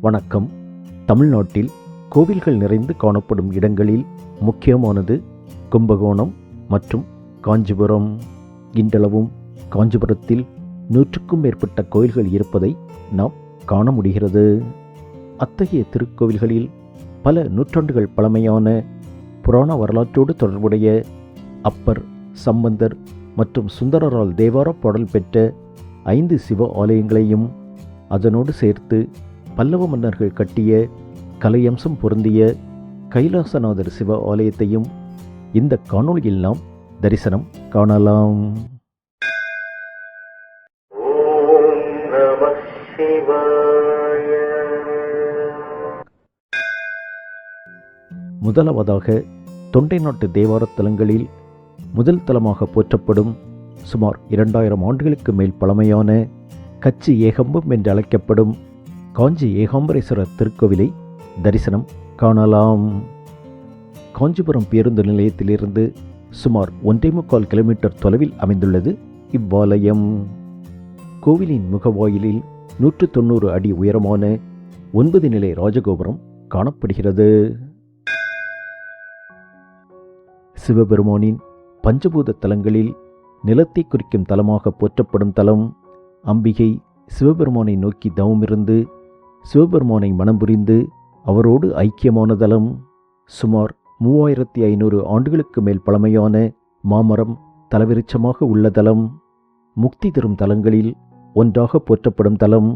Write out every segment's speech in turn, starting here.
வணக்கம். தமிழ்நாட்டில் கோவில்கள் நிறைந்து காணப்படும் இடங்களில் முக்கியமானது கும்பகோணம் மற்றும் காஞ்சிபுரம். இன்றளவும் காஞ்சிபுரத்தில் நூற்றுக்கும் மேற்பட்ட கோயில்கள் இருப்பதை நாம் காண முடிகிறது. அத்தகைய திருக்கோவில்களில் பல நூற்றாண்டுகள் பழமையான புராண வரலாற்றோடு தொடர்புடைய அப்பர் சம்பந்தர் மற்றும் சுந்தரரால் தேவார பாடல் பெற்ற ஐந்து சிவ ஆலயங்களையும் அதனோடு சேர்த்து பல்லவ மன்னர்கள் கட்டிய கலையம்சம் பொருந்திய கைலாசநாதர் சிவ ஆலயத்தையும் இந்த காணொளியில் நாம் தரிசனம் காணலாம். முதலாவதாக தொண்டை நாட்டு தேவாரத் தலங்களில் முதல் தலமாக போற்றப்படும் சுமார் இரண்டாயிரம் ஆண்டுகளுக்கு மேல் பழமையான கச்சி ஏகம்பம் என்று அழைக்கப்படும் காஞ்சி ஏகாம்பரேஸ்வரர் திருக்கோவிலை தரிசனம் காணலாம். காஞ்சிபுரம் பேருந்து நிலையத்திலிருந்து சுமார் ஒன்றே முக்கால் கிலோமீட்டர் தொலைவில் அமைந்துள்ளது இவ்வாலயம். கோவிலின் முகவாயிலில் நூற்று தொண்ணூறு அடி உயரமான ஒன்பது நிலை ராஜகோபுரம் காணப்படுகிறது. சிவபெருமானின் பஞ்சபூத தலங்களில் நிலத்தை குறிக்கும் தலமாக போற்றப்படும் தலம் அம்பிகை சிவபெருமானை நோக்கி தவமிருந்து சிவபெருமானை மனம் புரிந்து அவரோடு ஐக்கியமான தலம் சுமார் மூவாயிரத்தி ஐநூறு ஆண்டுகளுக்கு மேல் பழமையான மாமரம் தலவிருச்சமாக உள்ள தலம் முக்தி தரும் தலங்களில் ஒன்றாக போற்றப்படும் தலம்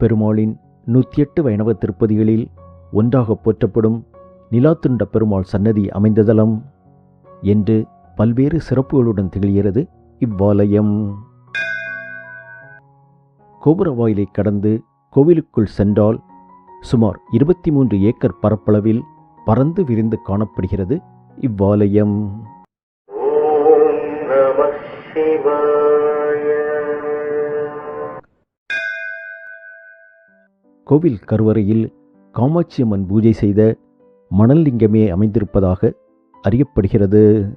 பெருமாளின் நூற்றி எட்டு வைணவ திருப்பதிகளில் ஒன்றாக போற்றப்படும் நிலாத்துண்ட பெருமாள் சன்னதி அமைந்த தலம் என்று பல்வேறு சிறப்புகளுடன் திகழ்கிறது இவ்வாலயம். கோபுர வாயிலை கடந்து கோவிலுக்குள் சென்றால் சுமார் இருபத்தி மூன்று ஏக்கர் பரப்பளவில் பறந்து விரிந்து காணப்படுகிறது இவ்வாலயம். கோவில் கருவறையில் காமாட்சியம்மன் பூஜை செய்த மணல் லிங்கமே அமைந்திருப்பதாக அறியப்படுகிறது.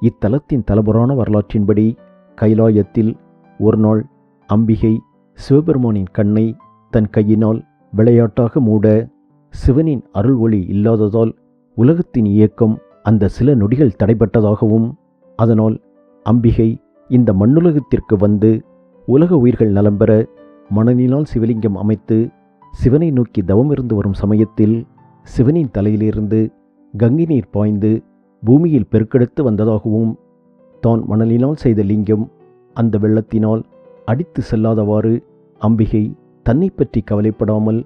இத்தலத்தின் தலபுராண வரலாற்றின்படி கைலாயத்தில் ஒரு நாள் அம்பிகை சிவபெருமானின் கண்ணை தன் கையினால் விளையாட்டாக மூட சிவனின் அருள் ஒளி இல்லாததால் உலகத்தின் இயக்கம் அந்த சில நொடிகள் தடைபட்டதாகவும் அதனால் அம்பிகை இந்த மண்ணுலகத்திற்கு வந்து உலக உயிர்கள் நலம் பெற மணலினால் சிவலிங்கம் அமைத்து சிவனை நோக்கி தவமிருந்து வரும் சமயத்தில் சிவனின் தலையிலிருந்து கங்கை நீர் பாய்ந்து பூமியில் பெருக்கெடுத்து வந்ததாகவும் தான் மணலினால் செய்த லிங்கம் அந்த வெள்ளத்தினால் அடித்து செல்லாதவாறு அம்பிகை தன்னை பற்றி கவலைப்படாமல்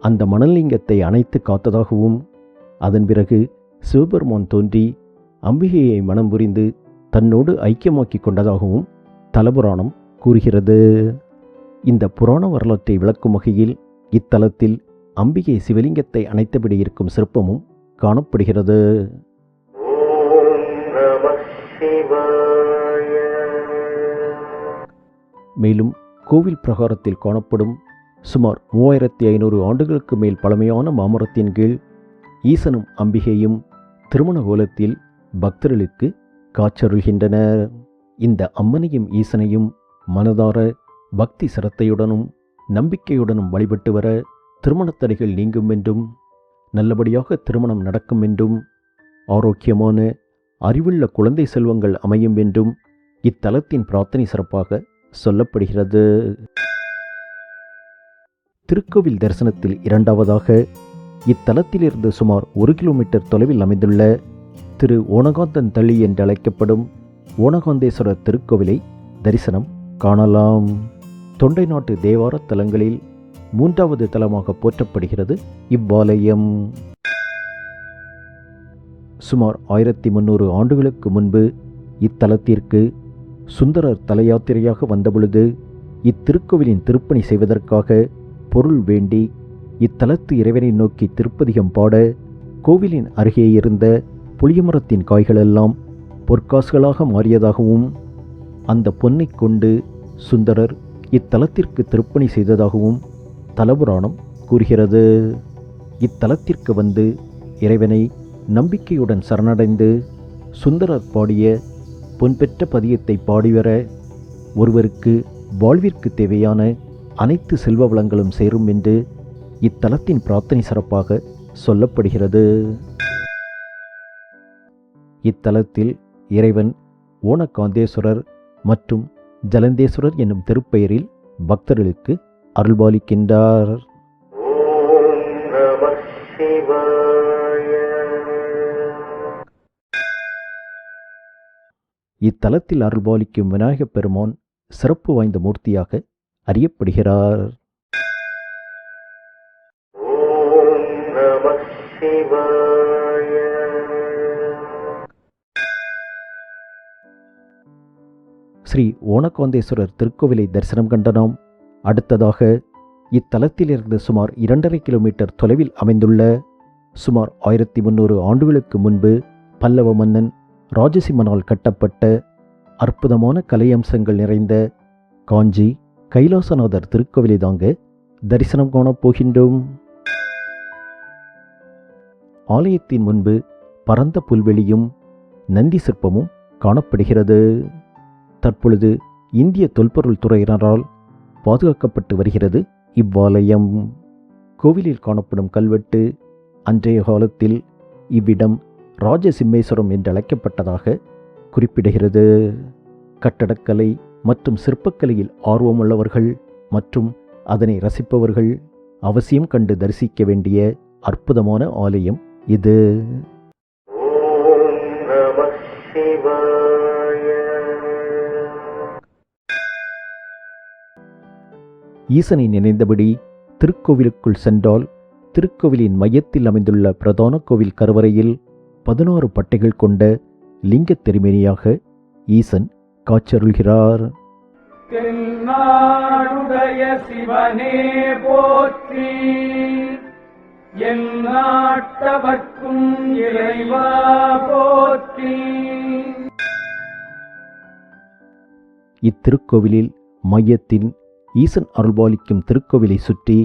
அந்த மணலிங்கத்தை அணைத்து காத்ததாகவும் அதன் பிறகு சிவபெருமான் தோன்றி அம்பிகையை மனம் புரிந்து தன்னோடு ஐக்கியமாக்கிக் கொண்டதாகவும் தலபுராணம் கூறுகிறது. இந்த புராண வரலாற்றை விளக்கும் வகையில் இத்தலத்தில் அம்பிகை சிவலிங்கத்தை அணைத்தபடி இருக்கும் சிற்பமும் காணப்படுகிறது. ஓம் நம சிவா மேலும் கோவில் பிரகாரத்தில் காணப்படும் சுமார் மூவாயிரத்தி ஐநூறு ஆண்டுகளுக்கு மேல் பழமையான மாமரத்தின் கீழ் ஈசனும் அம்பிகையும் திருமண கோலத்தில் பக்தர்களுக்கு காட்சருள்கின்றனர் இந்த அம்மனையும் ஈசனையும் மனதார பக்தி சிரத்தையுடனும் நம்பிக்கையுடனும் வழிபட்டு வர திருமணத் தடைகள் நீங்கும் என்றும் நல்லபடியாக திருமணம் நடக்கும் என்றும் ஆரோக்கியமான அறிவுள்ள குழந்தை செல்வங்கள் அமையும் என்றும் இத்தலத்தின் பிரார்த்தனை சிறப்பாக சொல்லப்படுகிறது. திருக்கோவில் தரிசனத்தில் இரண்டாவதாக இத்தலத்திலிருந்து சுமார் ஒரு கிலோமீட்டர் தொலைவில் அமைந்துள்ள திரு ஓனகாந்தன் தள்ளி என்று அழைக்கப்படும் ஓனகாந்தேஸ்வரர் திருக்கோவிலை தரிசனம் காணலாம். தொண்டை நாட்டு தேவார தலங்களில் மூன்றாவது தலமாக போற்றப்படுகிறது இவ்வாலயம். சுமார் ஆயிரத்தி முன்னூறு ஆண்டுகளுக்கு முன்பு இத்தலத்திற்கு சுந்தரர் தலையாத்திரையாக வந்தபொழுது இத்திருக்கோவிலின் திருப்பணி செய்வதற்காக பொருள் வேண்டி இத்தலத்து இறைவனை நோக்கி திருப்பதிகம் பாட கோவிலின் அருகே இருந்த புளியமரத்தின் காய்களெல்லாம் பொற்காசுகளாக மாறியதாகவும் அந்த பொன்னைக் கொண்டு சுந்தரர் இத்தலத்திற்கு திருப்பணி செய்ததாகவும் தலபுராணம் கூறுகிறது. இத்தலத்திற்கு வந்து இறைவனை நம்பிக்கையுடன் சரணடைந்து சுந்தரர் பாடிய பொன்பெற்ற பதியத்தை பாடிவர ஒருவருக்கு வாழ்விற்கு தேவையான அனைத்து செல்வ வளங்களும் சேரும் என்று இத்தலத்தின் பிரார்த்தனை சிறப்பாக சொல்லப்படுகிறது. இத்தலத்தில் இறைவன் ஓணகாந்தேஸ்வரர் மற்றும் ஜலந்தேஸ்வரர் என்னும் திருப்பெயரில் பக்தர்களுக்கு அருள்பாலிக்கின்றார். ஓம் நம சிவாய இத்தலத்தில் அருள்பாலிக்கும் விநாயகப் பெருமான் சிறப்பு வாய்ந்த மூர்த்தியாக அறியப்படுகிறார். ஸ்ரீ ஓணகாந்தேஸ்வரர் திருக்கோவிலை தரிசனம் கண்ட நாம் அடுத்ததாக இத்தலத்திலிருந்து சுமார் இரண்டரை கிலோமீட்டர் தொலைவில் அமைந்துள்ள சுமார் ஆயிரத்தி முன்னூறு ஆண்டுகளுக்கு முன்பு பல்லவ மன்னன் ராஜசிம்மனால் கட்டப்பட்ட அற்புதமான கலையம்சங்கள் நிறைந்த காஞ்சி கைலாசநாதர் திருக்கோவிலை தாங்க தரிசனம் காணப் போகின்றோம். ஆலயத்தின் முன்பு பரந்த புல்வெளியும் நந்தி சிற்பமும் காணப்படுகிறது. தற்பொழுது இந்திய தொல்பொருள் துறையினரால் பாதுகாக்கப்பட்டு வருகிறது இவ்வாலயம். கோவிலில் காணப்படும் கல்வெட்டு அன்றைய காலத்தில் இவ்விடம் ராஜசிம்மேஸ்வரம் என்றழைக்கப்பட்டதாக குறிப்பிடுகிறது. கட்டடக்கலை மற்றும் சிற்பக்கலையில் ஆர்வமுள்ளவர்கள் மற்றும் அதனை ரசிப்பவர்கள் அவசியம் கண்டு தரிசிக்க வேண்டிய அற்புதமான ஆலயம் இது. ஈசனை நினைந்தபடி திருக்கோவிலுக்குள் சென்றால் திருக்கோவிலின் மையத்தில் அமைந்துள்ள பிரதான கோவில் கருவறையில் பதினோரு பட்டைகள் கொண்ட லிங்கத் திருமேனியாக ஈசன் காட்சியருள்கிறார் தென்னாடுடைய சிவனே போற்றி என் நாட்டவர்க்கும் இறைவா போற்றி. இத்திருக்கோவிலில் மையத்தில் ஈசன் அருள்பாலிக்கும் திருக்கோவிலை சுற்றி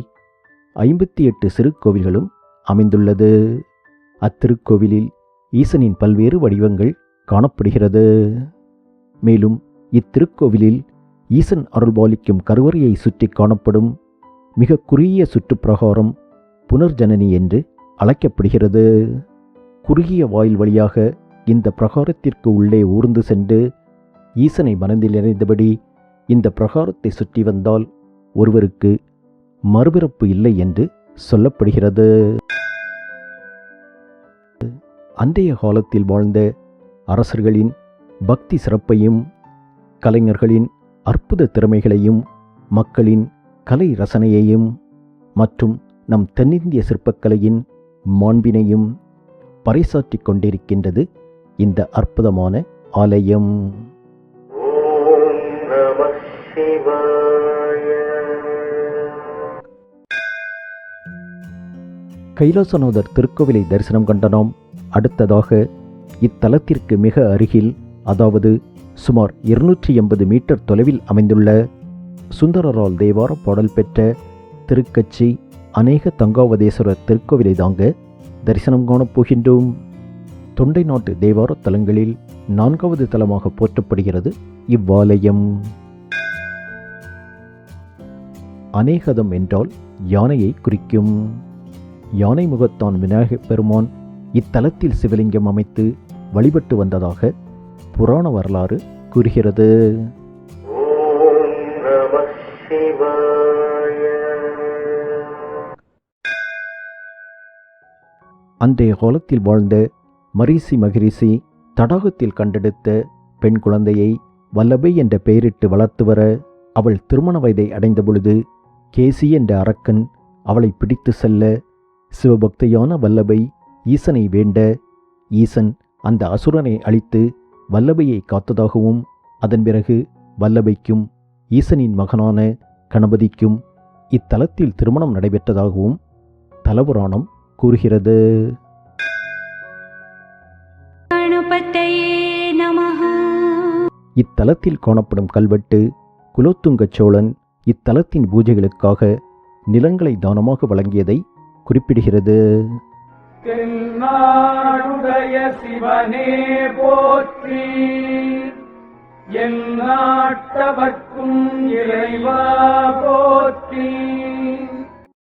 ஐம்பத்தி எட்டு சிறு கோவில்களும் அமைந்துள்ளது. அத்திருக்கோவிலில் ஈசனின் பல்வேறு வடிவங்கள் காணப்படுகிறது. மேலும் இத்திருக்கோவிலில் ஈசன் அருள்பாலிக்கும் கருவறையை சுற்றி காணப்படும் மிக குறுகிய சுற்றுப்பிரகாரம் புனர்ஜனனி என்று அழைக்கப்படுகிறது. குறுகிய வாயில் வழியாக இந்த பிரகாரத்திற்கு உள்ளே ஊர்ந்து சென்று ஈசனை மனதில் இணைந்தபடி இந்த பிரகாரத்தை சுற்றி வந்தால் ஒருவருக்கு மறுபிறப்பு இல்லை என்று சொல்லப்படுகிறது. அன்றைய காலத்தில் வாழ்ந்த அரசர்களின் பக்தி சிறப்பையும் கலைஞர்களின் அற்புத திறமைகளையும் மக்களின் கலை ரசனையையும் மற்றும் நம் தென்னிந்திய சிற்பக்கலையின் மாண்பினையும் பறைசாற்றிக் கொண்டிருக்கின்றது இந்த அற்புதமான ஆலயம். கைலாசநாதர் திருக்கோவிலை தரிசனம் கண்ட நாம் அடுத்ததாக இத்தலத்திற்கு மிக அருகில் அதாவது சுமார் இருநூற்றி எண்பது மீட்டர் தொலைவில் அமைந்துள்ள சுந்தரரால் தேவார பாடல் பெற்ற திருக்கச்சி அநேக தங்காவதேஸ்வரர் திருக்கோவிலை தாங்க தரிசனம் காணப் போகின்றோம். தொண்டை நாட்டு தேவார தலங்களில் நான்காவது தலமாக போற்றப்படுகிறது இவ்வாலயம். அநேகதம் என்றால் யானையை குறிக்கும். யானை முகத்தான் விநாயகப் பெருமான் இத்தலத்தில் சிவலிங்கம் அமைத்து வழிபட்டு வந்ததாக புராண வரலாறு கூறுகிறது. அன்றைய காலத்தில் வாழ்ந்த மரீசி மகிரிசி தடாகத்தில் கண்டெடுத்த பெண் குழந்தையை வல்லபை என்ற பெயரிட்டு வளர்த்து வர அவள் திருமண வயதை அடைந்த பொழுது கேசி என்ற அரக்கன் அவளை பிடித்து செல்ல சிவபக்தையான வல்லபை ஈசனை வேண்ட ஈசன் அந்த அசுரனை அழித்து வல்லபையை காத்ததாகவும் அதன் பிறகு வல்லபைக்கும் ஈசனின் மகனான கணபதிக்கும் இத்தலத்தில் திருமணம் நடைபெற்றதாகவும் தலபுராணம் கூறுகிறது. இத்தலத்தில் காணப்படும் கல்வெட்டு குலோத்துங்கச் சோழன் இத்தலத்தின் பூஜைகளுக்காக நிலங்களை தானமாக வழங்கியதை குறிப்பிடுகிறது. தென்னாடுடைய சிவனே போற்றி. என் நாட்டவர்க்கும் இறைவா போற்றி.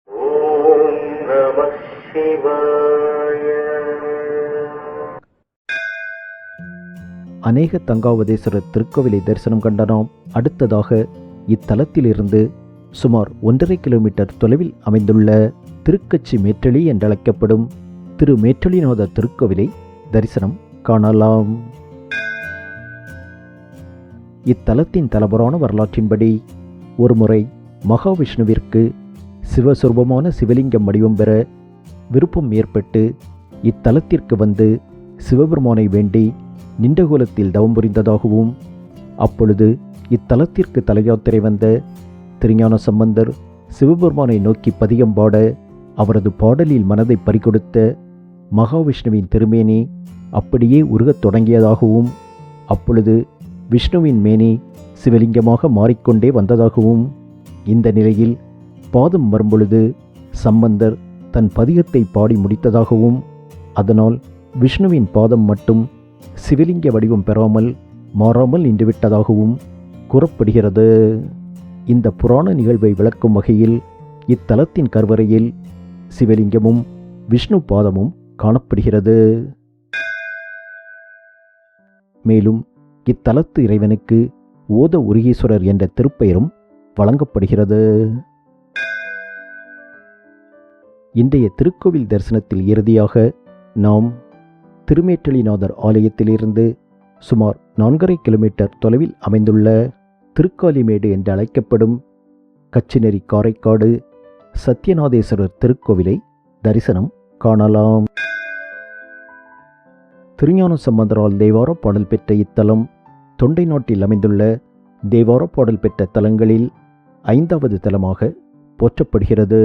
ஓம் நம சிவாய. அநேக தங்காவதேஸ்வரர் திருக்கோவிலை தரிசனம் கண்ட நாம் அடுத்ததாக இத்தலத்திலிருந்து சுமார் ஒன்றரை கிலோமீட்டர் தொலைவில் அமைந்துள்ள திருக்கச்சி மேற்றளி என்றழைக்கப்படும் திரு மேற்றளிநாதர் திருக்கோவிலை தரிசனம் காணலாம். இத்தலத்தின் தலபுராண வரலாற்றின்படி ஒருமுறை மகாவிஷ்ணுவிற்கு சிவசுரூபமான சிவலிங்கம் வடிவம் பெற விருப்பம் ஏற்பட்டு இத்தலத்திற்கு வந்து சிவபெருமானை வேண்டி நின்றகோலத்தில் தவம் புரிந்ததாகவும் அப்பொழுது இத்தலத்திற்கு தலையாத்திரை வந்த திருஞான சம்பந்தர் சிவபெருமானை நோக்கி பதியம்பாட அவரது பாடலில் மனதை பறிகொடுத்த மகாவிஷ்ணுவின் திருமேனி அப்படியே உருகத் தொடங்கியதாகவும் அப்பொழுது விஷ்ணுவின் மேனி சிவலிங்கமாக மாறிக்கொண்டே வந்ததாகவும் இந்த நிலையில் பாதம் வரும்பொழுது சம்பந்தர் தன் பதிகத்தை பாடி முடித்ததாகவும் அதனால் விஷ்ணுவின் பாதம் மட்டும் சிவலிங்க வடிவம் பெறாமல் மாறாமல் நின்றுவிட்டதாகவும் கூறப்படுகிறது. இந்த புராண நிகழ்வை விளக்கும் வகையில் இத்தலத்தின் கருவறையில் சிவலிங்கமும் விஷ்ணு பாதமும் காணப்படுகிறது. மேலும் இத்தலத்து இறைவனுக்கு ஓத உருகீஸ்வரர் என்ற திருப்பெயரும் வழங்கப்படுகிறது. இன்றைய திருக்கோவில் தரிசனத்தில் இறுதியாக நாம் திருமேற்றளிநாதர் ஆலயத்திலிருந்து சுமார் நான்கரை கிலோமீட்டர் தொலைவில் அமைந்துள்ள திருக்காலிமேடு என்று அழைக்கப்படும் கச்சிநெறி காரைக்காடு சத்யநாதேஸ்வரர் திருக்கோவிலை தரிசனம் காணலாம். திருஞான சம்பந்தரால் தேவார பாடல் பெற்ற இத்தலம் தொண்டை நாட்டில் அமைந்துள்ள தேவார பாடல் பெற்ற தலங்களில் ஐந்தாவது தலமாக போற்றப்படுகிறது.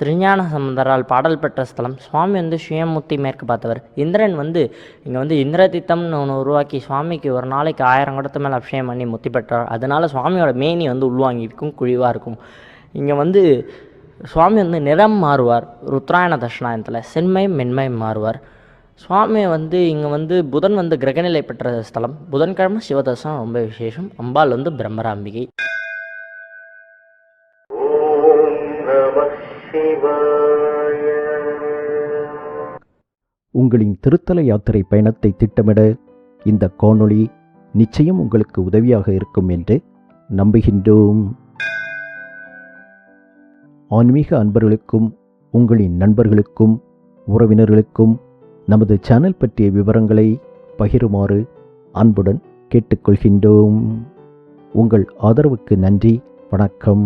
திருஞான சம்பந்தரால் பாடல் பெற்ற ஸ்தலம் சுவாமி வந்து சுயமூர்த்தி மேற்கு பார்த்தவர். இந்திரன் வந்து இங்கே வந்து இந்திரதித்தம்னு ஒன்று உருவாக்கி சுவாமிக்கு ஒரு நாளைக்கு ஆயிரம் குடத்து மேலே அபிஷேகம் பண்ணி முத்தி பெற்றார். அதனால சுவாமியோட மேனி வந்து உள்வாங்கியிருக்கும் குழிவாக இருக்கும். இங்கே வந்து சுவாமி வந்து நிறம் மாறுவார். ருத்ராயண தட்சிணாயனத்தில் செம்மை மென்மை மாறுவார். சுவாமி வந்து இங்கே வந்து புதன் வந்து கிரகநிலை பெற்ற ஸ்தலம். புதன்கிழமை சிவதர்சனம் ரொம்ப விசேஷம். அம்பாள் வந்து பிரம்மராம்பிகை. உங்களின் திருத்தல யாத்திரை பயணத்தை திட்டமிட இந்த காணொளி நிச்சயம் உங்களுக்கு உதவியாக இருக்கும் என்று நம்புகின்றோம். ஆன்மீக அன்பர்களுக்கும் உங்களின் நண்பர்களுக்கும் உறவினர்களுக்கும் நமது சேனல் பற்றிய விவரங்களை பகிருமாறு அன்புடன் கேட்டுக்கொள்கின்றோம். உங்கள் ஆதரவுக்கு நன்றி வணக்கம்.